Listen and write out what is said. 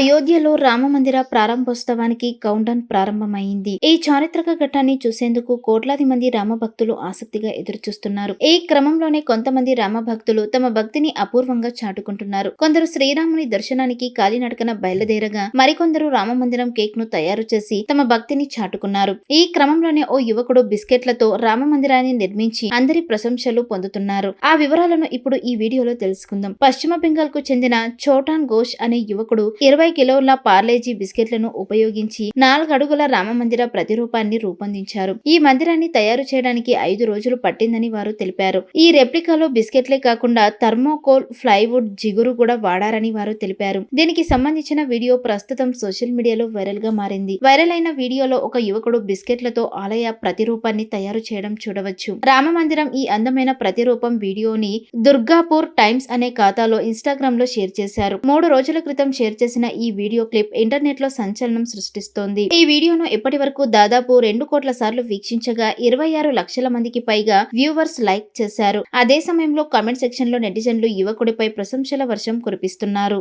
అయోధ్యలో రామమందిర ప్రారంభోత్సవానికి కౌంటన్ ప్రారంభమైంది. ఈ చారిత్రక ఘట్టాన్ని చూసేందుకు కోట్లాది మంది రామ భక్తులు ఆసక్తిగా ఎదురుచూస్తున్నారు. ఈ క్రమంలోనే కొంతమంది రామ భక్తులు తమ భక్తిని అపూర్వంగా చాటుకుంటున్నారు. కొందరు శ్రీరాముని దర్శనానికి కాలినడకన బయలుదేరగా మరికొందరు రామమందిరం కేక్ను తయారు చేసి తమ భక్తిని చాటుకున్నారు. ఈ క్రమంలోనే ఓ యువకుడు బిస్కెట్లతో రామ మందిరాన్ని నిర్మించి అందరి ప్రశంసలు పొందుతున్నారు. ఆ వివరాలను ఇప్పుడు ఈ వీడియోలో తెలుసుకుందాం. పశ్చిమ బెంగాల్కు చెందిన చోటాన్ ఘోష్ అనే యువకుడు ఇరవై కిలోల పార్లేజీ బిస్కెట్లను ఉపయోగించి నాలుగు అడుగుల రామ మందిర ప్రతిరూపాన్ని రూపొందించారు. ఈ మందిరాన్ని తయారు చేయడానికి ఐదు రోజులు పట్టిందని వారు తెలిపారు. ఈ రెప్లికాలో బిస్కెట్లే కాకుండా థర్మోకోల్ ప్లైవుడ్ జిగురు కూడా వాడారని వారు తెలిపారు. దీనికి సంబంధించిన వీడియో ప్రస్తుతం సోషల్ మీడియాలో వైరల్గా మారింది. వైరల్ అయిన వీడియోలో ఒక యువకుడు బిస్కెట్లతో ఆలయ ప్రతిరూపాన్ని తయారు చేయడం చూడవచ్చు. రామ మందిరం ఈ అందమైన ప్రతిరూపం వీడియోని దుర్గాపూర్ టైమ్స్ అనే ఖాతాలో ఇన్స్టాగ్రామ్లో షేర్ చేశారు. మూడు రోజుల క్రితం షేర్ చేసిన ఈ వీడియో క్లిప్ ఇంటర్నెట్లో సంచలనం సృష్టిస్తోంది. ఈ వీడియోను ఇప్పటి వరకు దాదాపు రెండు కోట్ల సార్లు వీక్షించగా ఇరవై ఆరు లక్షల మందికి పైగా వ్యూవర్స్ లైక్ చేశారు. అదే సమయంలో కామెంట్ సెక్షన్లో నెటిజన్లు యువకుడిపై ప్రశంసల వర్షం కురిపిస్తున్నారు.